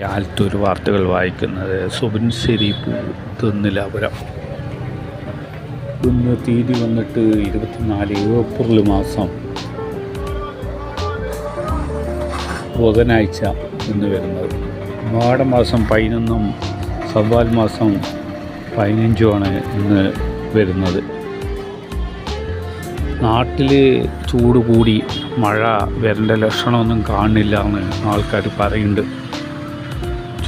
ആലത്തൂർ വാർത്തകൾ വായിക്കുന്നത് സുബിൻ സിരി തിന്നിലാപുരം. ഇന്ന് തീയതി വന്നിട്ട് ഇരുപത്തിനാല് ഏപ്രിൽ മാസം. ബുധനാഴ്ച ഇന്ന് വരുന്നത്. മാടമാസം പതിനൊന്നും സവാൽ മാസം പതിനഞ്ചുമാണ് ഇന്ന് വരുന്നത്. നാട്ടിൽ ചൂട് കൂടി മഴ വരേണ്ട ലക്ഷണമൊന്നും കാണില്ല എന്ന് ആൾക്കാർ പറയുന്നുണ്ട്.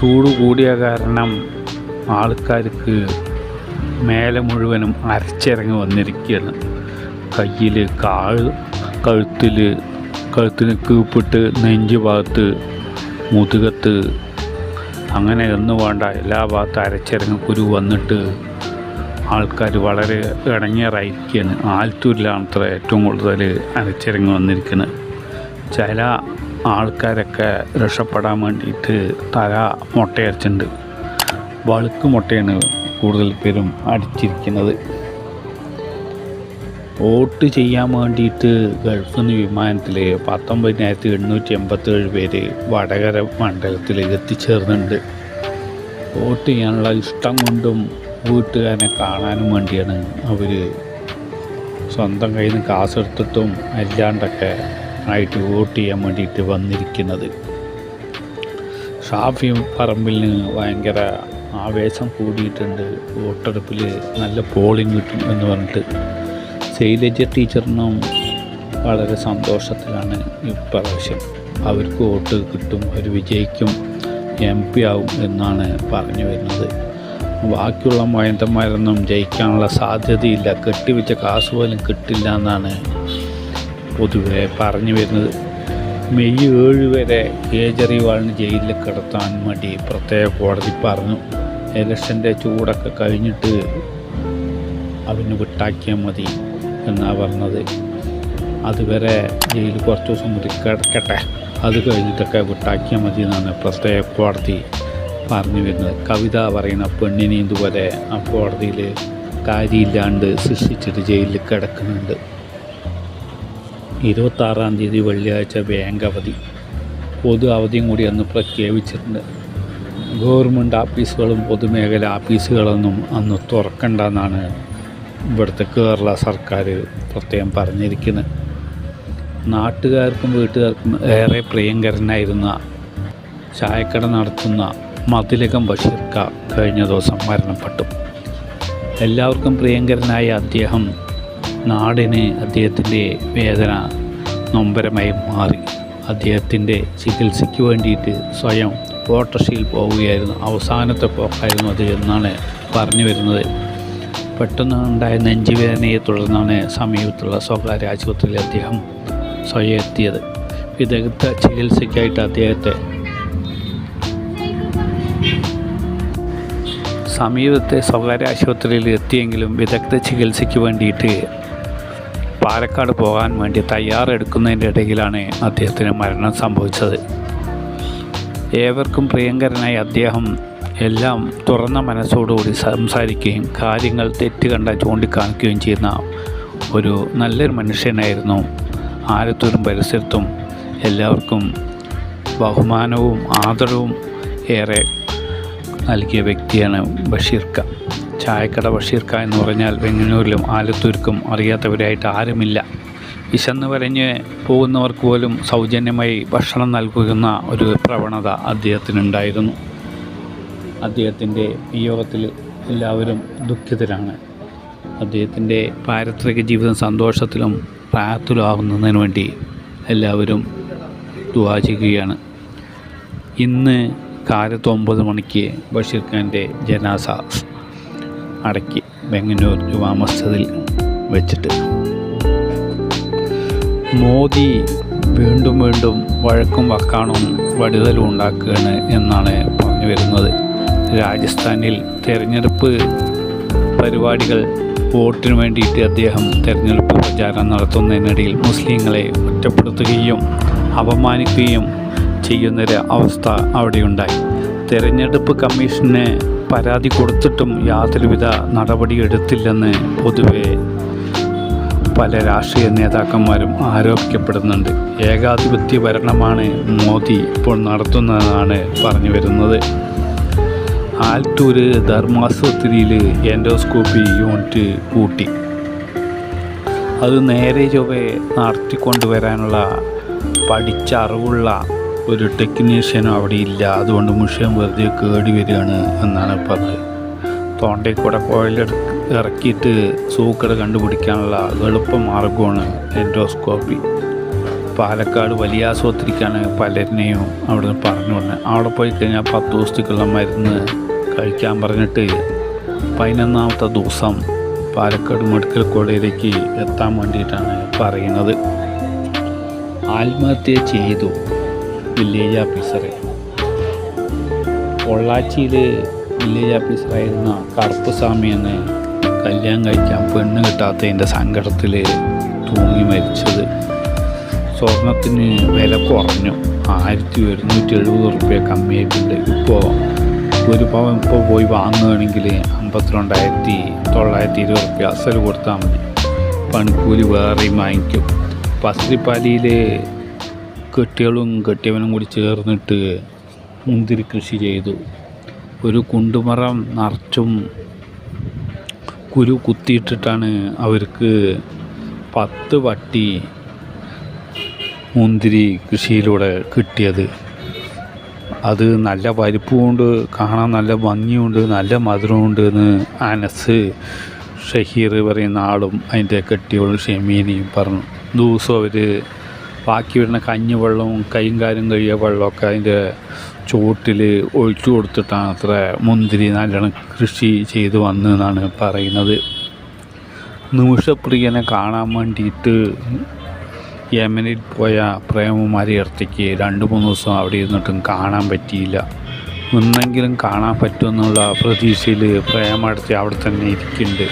ചൂട് കൂടിയ കാരണം ആൾക്കാർക്ക് മേലെ മുഴുവനും അരച്ചിറങ്ങി വന്നിരിക്കുകയാണ്. കയ്യിൽ കാൾ കഴുത്തിൽ കഴുത്തിന് കീപ്പിട്ട് നെഞ്ച് ഭാഗത്ത് മുതുകത്ത് അങ്ങനെ ഒന്നും വേണ്ട എല്ലാ ഭാഗത്തും അരച്ചിറങ്ങി കുരു വന്നിട്ട് ആൾക്കാർ വളരെ ഇടങ്ങേറായിരിക്കുകയാണ് ആലത്തൂരിലാണ് അത്ര ഏറ്റവും കൂടുതൽ അരച്ചിറങ്ങി വന്നിരിക്കുന്നത് ചില ആൾക്കാരൊക്കെ രക്ഷപ്പെടാൻ വേണ്ടിയിട്ട് തല മുട്ടയടിച്ചിട്ടുണ്ട് വളുക്ക് മുട്ടയാണ് കൂടുതൽ പേരും അടിച്ചിരിക്കുന്നത്. വോട്ട് ചെയ്യാൻ വേണ്ടിയിട്ട് ഗൾഫിൽ നിന്ന് വിമാനത്തിൽ പത്തൊമ്പതിനായിരത്തി എണ്ണൂറ്റി എൺപത്തേഴ് പേര് വടകര മണ്ഡലത്തിൽ എത്തിച്ചേർന്നുണ്ട് വോട്ട് ചെയ്യാനുള്ള ഇഷ്ടം കൊണ്ടും വീട്ടുകാരനെ കാണാനും വേണ്ടിയാണ് അവർ സ്വന്തം കയ്യിൽ നിന്ന് കാശെടുത്തിട്ടും അല്ലാണ്ടൊക്കെ ആയിട്ട് വോട്ട് ചെയ്യാൻ വേണ്ടിയിട്ട് വന്നിരിക്കുന്നത്. ഷാഫി പറമ്പിലിന് ഭയങ്കര ആവേശം കൂടിയിട്ടുണ്ട്. വോട്ടെടുപ്പിൽ നല്ല പോളിംഗ് കിട്ടും എന്ന് പറഞ്ഞിട്ട് ശൈലജ ടീച്ചറിനും വളരെ സന്തോഷത്തിലാണ് ഇപ്രാവശ്യം അവർക്ക് വോട്ട് കിട്ടും അവർ വിജയിക്കും എം പി ആവും എന്നാണ് പറഞ്ഞു വരുന്നത്. ബാക്കിയുള്ള മയന്തന്മാരൊന്നും ജയിക്കാനുള്ള സാധ്യതയില്ല. കെട്ടിവെച്ച കാശ് പോലും കിട്ടില്ല എന്നാണ് പൊതുവെ പറഞ്ഞു വരുന്നത്. മെയ് ഏഴ് വരെ കേജ്രിവാളിന് ജയിലിൽ കിടത്താൻ വേണ്ടി പ്രത്യേക കോടതി പറഞ്ഞു. ഇലക്ഷന്റെ ചൂടൊക്കെ കഴിഞ്ഞിട്ട് അവന് വിട്ടാക്കിയാൽ മതി എന്നാണ് പറഞ്ഞത്. അതുവരെ ജയിലിൽ കുറച്ച് ദിവസം മുതൽ കിടക്കട്ടെ അത് കഴിഞ്ഞിട്ടൊക്കെ വിട്ടാക്കിയാൽ മതി എന്നാണ് പ്രത്യേക കോടതി പറഞ്ഞു വരുന്നത്. കവിത പറയുന്ന പെണ്ണിനെ ഇതുപോലെ ആ കോടതിയിൽ കാര്യമില്ലാണ്ട് ശിക്ഷിച്ചിട്ട് ജയിലിൽ കിടക്കുന്നുണ്ട്. ഇരുപത്താറാം തീയതി വെള്ളിയാഴ്ച ബാങ്ക് അവധി. പൊതു അവധിയും കൂടി അന്ന് പ്രഖ്യാപിച്ചിട്ടുണ്ട്. ഗവൺമെന്റ് ഓഫീസുകളും പൊതുമേഖല ഓഫീസുകളൊന്നും അന്ന് തുറക്കണ്ടെന്നാണ് ഇവിടുത്തെ കേരള സർക്കാർ പ്രത്യേകം പറഞ്ഞിരിക്കുന്നത്. നാട്ടുകാർക്കും വീട്ടുകാർക്കും ഏറെ പ്രിയങ്കരനായിരുന്ന ചായക്കട നടത്തുന്ന മതിലകം ബഷീർക്ക കഴിഞ്ഞ ദിവസം മരണപ്പെട്ടു. എല്ലാവർക്കും പ്രിയങ്കരനായ അദ്ദേഹം നാടിന് അദ്ദേഹത്തിന്റെ വേദന നൊമ്പരമായി മാറി. അദ്ദേഹത്തിന്റെ ചികിത്സയ്ക്ക് വേണ്ടിയിട്ട് സ്വയം ഓട്ടോറിക്ഷയിൽ പോവുകയായിരുന്നു. അവസാനത്തെ പോക്കായിരുന്നു അത് എന്നാണ് പറഞ്ഞു വരുന്നത്. പെട്ടെന്ന് ഉണ്ടായ നെഞ്ചുവേദനയെ തുടർന്നാണ് സമീപത്തുള്ള സ്വകാര്യ ആശുപത്രിയിൽ അദ്ദേഹം സ്വയം എത്തിയത്. വിദഗ്ധ ചികിത്സയ്ക്കായിട്ട് അദ്ദേഹത്തെ സമീപത്തെ സ്വകാര്യ ആശുപത്രിയിൽ എത്തിയെങ്കിലും വിദഗ്ധ ചികിത്സയ്ക്ക് വേണ്ടിയിട്ട് പാലക്കാട് പോകാൻ വേണ്ടി തയ്യാറെടുക്കുന്നതിന്റെ ഇടയിലാണ് അദ്ദേഹത്തിന് മരണം സംഭവിച്ചത്. ഏവർക്കും പ്രിയങ്കരനായി അദ്ദേഹം എല്ലാം തുറന്ന മനസ്സോടുകൂടി സംസാരിക്കുകയും കാര്യങ്ങൾ തെറ്റ് കണ്ട ചൂണ്ടിക്കാണിക്കുകയും ചെയ്യുന്ന ഒരു നല്ലൊരു മനുഷ്യനായിരുന്നു. ആലത്തൂരും പരിസരത്തും എല്ലാവർക്കും ബഹുമാനവും ആദരവും ഏറെ നൽകിയ വ്യക്തിയാണ് ബഷീർക്ക. ചായക്കട ബഷീർക്ക എന്ന് പറഞ്ഞാൽ വെങ്ങന്നൂരിലും ആലത്തൂർക്കും അറിയാത്തവരായിട്ട് ആരുമില്ല. വിശന്ന് വരഞ്ഞ് പോകുന്നവർക്ക് പോലും സൗജന്യമായി ഭക്ഷണം നൽകുന്ന ഒരു പ്രവണത അദ്ദേഹത്തിനുണ്ടായിരുന്നു. അദ്ദേഹത്തിന്റെ വിയോഗത്തിൽ എല്ലാവരും ദുഃഖിതരാണ്. അദ്ദേഹത്തിന്റെ പാരത്രിക ജീവിതം സന്തോഷത്തിലും പ്രായത്തിലും ആവുന്നതിന് വേണ്ടി എല്ലാവരും ദുവാ ചെയ്യുകയാണ്. ഇന്ന് കാലത്ത് ഒമ്പത് മണിക്ക് ബഷീർ ഖാന്റെ ജനാസ അടക്കി ബെങ്ങന്നൂർ ജുമാ മസ്ജിദിൽ വെച്ചിട്ട്. മോദി വീണ്ടും വീണ്ടും വഴക്കും വക്കാണും വടുതലും ഉണ്ടാക്കുകയാണ് എന്നാണ് പറഞ്ഞു വരുന്നത്. രാജസ്ഥാനിൽ തെരഞ്ഞെടുപ്പ് പരിപാടികൾ വോട്ടിന് വേണ്ടിയിട്ട് അദ്ദേഹം തിരഞ്ഞെടുപ്പ് പ്രചാരണം നടത്തുന്നതിനിടയിൽ മുസ്ലിങ്ങളെ ഒറ്റപ്പെടുത്തുകയും അപമാനിക്കുകയും ചെയ്യുന്നൊരു അവസ്ഥ അവിടെയുണ്ടായി. തെരഞ്ഞെടുപ്പ് കമ്മീഷന് പരാതി കൊടുത്തിട്ടും യാതൊരുവിധ നടപടി എടുത്തില്ലെന്ന് പൊതുവെ പല രാഷ്ട്രീയ നേതാക്കന്മാരും ആരോപിക്കപ്പെടുന്നുണ്ട്. ഏകാധിപത്യ ഭരണമാണ് മോദി ഇപ്പോൾ നടത്തുന്നതെന്നാണ് പറഞ്ഞു വരുന്നത്. ആൽത്തൂര് ധർമാസ്പത്രിയിൽ എൻഡോസ്കോപ്പി യൂണിറ്റ് കൂട്ടി. അത് നേരെ ചൊവ്വെ നടത്തിക്കൊണ്ടുവരാനുള്ള പഠിച്ച അറിവുള്ള ഒരു ടെക്നീഷ്യനും അവിടെ ഇല്ല. അതുകൊണ്ട് മുഷ്യം വെറുതെ കേടി വരികയാണ് എന്നാണ് പറഞ്ഞത്. തൊണ്ടയിൽ കൂടെ കോയിലെടു ഇറക്കിയിട്ട് സൂക്കട് കണ്ടുപിടിക്കാനുള്ള എളുപ്പ മാർഗമാണ് എൻഡോസ്കോപ്പി പാലക്കാട് വലിയ ആശുപത്രിക്കാണ് പലരിനെയും അവിടെ നിന്ന് പറഞ്ഞു വന്നത് അവിടെ പോയി കഴിഞ്ഞാൽ പത്ത് ദിവസത്തേക്കുള്ള മരുന്ന് കഴിക്കാൻ പറഞ്ഞിട്ട് പതിനൊന്നാമത്തെ ദിവസം പാലക്കാട് മെഡിക്കൽ കോളേജിലേക്ക് എത്താൻ വേണ്ടിയിട്ടാണ് പറയുന്നത്. ആത്മഹത്യ ചെയ്തു. വില്ലേജ് ഓഫീസറെ പൊള്ളാച്ചിയിൽ വില്ലേജ് ഓഫീസറായിരുന്ന കറുപ്പസ്വാമി എന്ന് കല്യാണം കഴിക്കാൻ പെണ്ണ് കിട്ടാത്തതിന്റെ സങ്കടത്തിൽ തൂങ്ങി മരിച്ചത്. സ്വർണത്തിന് വില കുറഞ്ഞു. ആയിരത്തി ഒരുന്നൂറ്റി എഴുപത് റുപ്യ കമ്മിയായിട്ടുണ്ട്. ഇപ്പോൾ ഒരു പവൻ ഇപ്പോൾ പോയി വാങ്ങുകയാണെങ്കിൽ അമ്പത്തിരണ്ടായിരത്തി തൊള്ളായിരത്തി ഇരുപത് റുപ്യ അസൽ കൊടുത്താൽ മതി. പണിക്കൂലി വേറെയും വാങ്ങിക്കും. പസ്തിപ്പാലിയിൽ കെട്ടികളും കെട്ടിയവനും കൂടി ചേർന്നിട്ട് മുന്തിരി കൃഷി ചെയ്തു. ഒരു കുണ്ടുമറം നിറച്ചും കുരു കുത്തിയിട്ടിട്ടാണ് അവർക്ക് പത്ത് വട്ടി മുന്തിരി കൃഷിയിലൂടെ കിട്ടിയത്. അത് നല്ല വലിപ്പമുണ്ട് കാണാൻ നല്ല ഭംഗിയുണ്ട് നല്ല മധുരമുണ്ട് എന്ന് അനസ് ഷഹീർ പറയുന്ന ആളും അതിന്റെ കെട്ടിയോളും ഷെമീനയും പറഞ്ഞു. ദിവസവും അവർ ബാക്കി വരുന്ന കഞ്ഞിവെള്ളവും കൈയും കാലും കഴിയ വെള്ളമൊക്കെ അതിന്റെ ചുവട്ടിൽ ഒഴിച്ചു കൊടുത്തിട്ടാണ് അത്ര മുന്തിരി നല്ലോണം കൃഷി ചെയ്ത് വന്നതെന്നാണ് പറയുന്നത്. നിമിഷപ്രിയനെ കാണാൻ വേണ്ടിയിട്ട് യമനിൽ പോയ പ്രേമകുമാരി ഇർത്തിക്ക് രണ്ട് മൂന്ന് ദിവസം അവിടെ ഇരുന്നിട്ടും കാണാൻ പറ്റിയില്ല. ഒന്നെങ്കിലും കാണാൻ പറ്റുമെന്നുള്ള പ്രതീക്ഷയിൽ പ്രേമടുത്ത് അവിടെ തന്നെ ഇരിക്കുന്നുണ്ട്.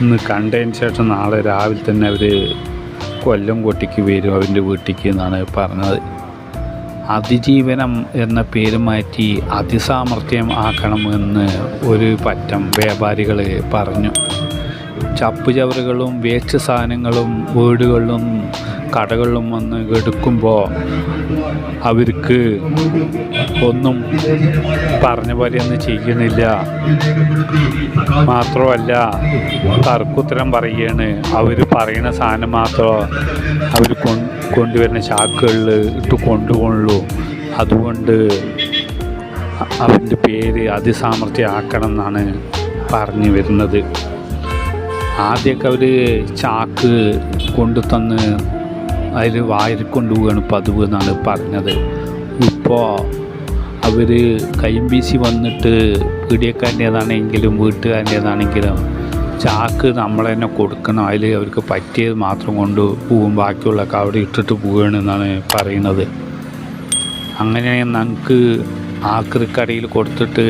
ഇന്ന് കണ്ടതിന് ശേഷം നാളെ രാവിലെ തന്നെ അവർ കൊല്ലം കൊട്ടിക്ക് വരും അവന്റെ വീട്ടിലേക്ക് എന്നാണ് പറഞ്ഞത്. അതിജീവനം എന്ന പേര് മാറ്റി അതിസാമർഥ്യം ആക്കണമെന്ന് ഒരു പറ്റം വ്യാപാരികൾ പറഞ്ഞു. ചപ്പുചവറുകളും വേസ്റ്റ് സാധനങ്ങളും വീടുകളിലും കടകളിലും വന്ന് എടുക്കുമ്പോൾ അവർക്ക് ഒന്നും പറഞ്ഞ പോലെയൊന്നും ചെയ്യണില്ല മാത്രമല്ല തർക്കുത്തരം പറയുകയാണ്. അവർ പറയുന്ന സാധനം മാത്രം അവർ കൊണ്ടുവരുന്ന ചാക്കുകളിൽ ഇട്ട് കൊണ്ടുപോകുള്ളൂ അതുകൊണ്ട് അവന്റെ പേര് അതിസാമർഥ്യമാക്കണം എന്നാണ് പറഞ്ഞു വരുന്നത്. ആദ്യമൊക്കെ അവർ ചാക്ക് കൊണ്ടു തന്ന് അതിൽ വായിൽ കൊണ്ടുപോവുകയാണ് പതിവ് എന്നാണ് പറഞ്ഞത്. ഇപ്പോൾ അവർ കൈയും വീശി വന്നിട്ട് പീടിയക്കാരന്റേതാണെങ്കിലും വീട്ടുകാരന്റേതാണെങ്കിലും ചാക്ക് നമ്മൾ തന്നെ കൊടുക്കണം. അതിൽ അവർക്ക് പറ്റിയത് മാത്രം കൊണ്ട് പോവും. ബാക്കിയുള്ളൊക്കെ അവിടെ ഇട്ടിട്ട് പോവുകയാണ് എന്നാണ് പറയുന്നത്. അങ്ങനെ നമുക്ക് ആക്രിക്കടയിൽ കൊടുത്തിട്ട്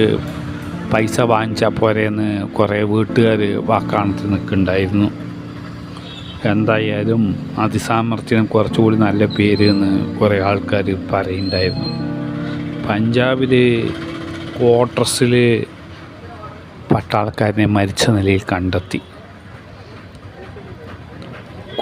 പൈസ വാങ്ങിച്ചാൽ പോരെയെന്ന് കുറേ വീട്ടുകാർ വാക്കാണത്തിൽ നിൽക്കുന്നുണ്ടായിരുന്നു. എന്തായാലും അതിസാമർഥ്യം കുറച്ചുകൂടി നല്ല പേര് എന്ന് കുറേ ആൾക്കാർ പറയുന്നുണ്ടായിരുന്നു. പഞ്ചാബിൽ ക്വാർട്ടേഴ്സിൽ പട്ടാളക്കാരനെ മരിച്ച നിലയിൽ കണ്ടെത്തി.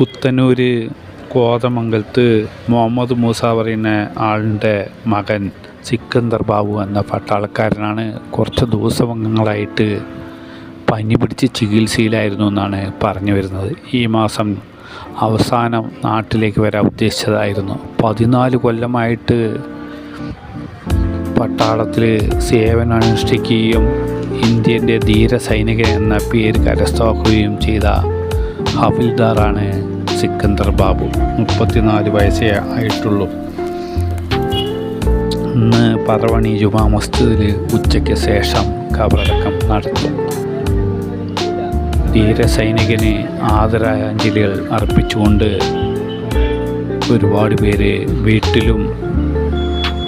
കുത്തനൂര് കോതമംഗലത്ത് മുഹമ്മദ് മൂസ പറയുന്ന ആളിന്റെ മകൻ സിക്കന്ദർ ബാബു എന്ന പട്ടാളക്കാരനാണ് കുറച്ച് ദിവസങ്ങളായിട്ട് പനി പിടിച്ച് ചികിത്സയിലായിരുന്നു എന്നാണ് പറഞ്ഞു വരുന്നത്. ഈ മാസം അവസാനം നാട്ടിലേക്ക് വരാൻ ഉദ്ദേശിച്ചതായിരുന്നു. പതിനാല് കൊല്ലമായിട്ട് പട്ടാളത്തിൽ സേവനമനുഷ്ഠിക്കുകയും ഇന്ത്യന്റെ ധീര സൈനികൻ എന്ന പേര് കരസ്ഥമാക്കുകയും ചെയ്ത ഹവിൽദാറാണ് സിക്കന്ദർ ബാബു മുപ്പത്തിനാല് വയസ്സേ ആയിട്ടുള്ളൂ. പറവണി ജുമാ മസ്ജിദിൽ ഉച്ചയ്ക്ക് ശേഷം കബറടക്കം നടത്തും. ധീരസൈനികന് ആദരാഞ്ജലികൾ അർപ്പിച്ചുകൊണ്ട് ഒരുപാട് പേര് വീട്ടിലും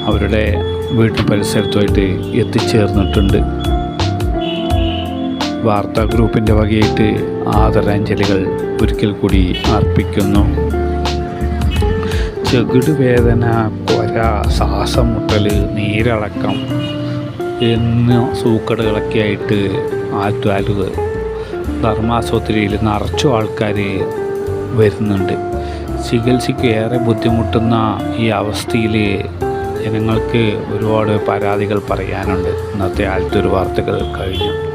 അവരുടെ വീട്ടു പരിസരത്തുമായിട്ട് എത്തിച്ചേർന്നിട്ടുണ്ട്. വാർത്താ ഗ്രൂപ്പിന്റെ വകയായിട്ട് ആദരാഞ്ജലികൾ ഒരിക്കൽ കൂടി അർപ്പിക്കുന്നു. ചെകിട് കൊര ശ്വാസം മുട്ടൽ നീരിളക്കം എന്ന സൂക്കടുകളൊക്കെ ആയിട്ട് ആറ്റുകാലുകൾ ധർമാശുപത്രിയിൽ നിറച്ചു ആൾക്കാർ വരുന്നുണ്ട്. ചികിത്സയ്ക്ക് ഏറെ ബുദ്ധിമുട്ടുന്ന ഈ അവസ്ഥയിൽ ജനങ്ങൾക്ക് ഒരുപാട് പരാതികൾ പറയാനുണ്ട്. ഇന്നത്തെ ഒരു വാർത്തകൾ കഴിഞ്ഞു.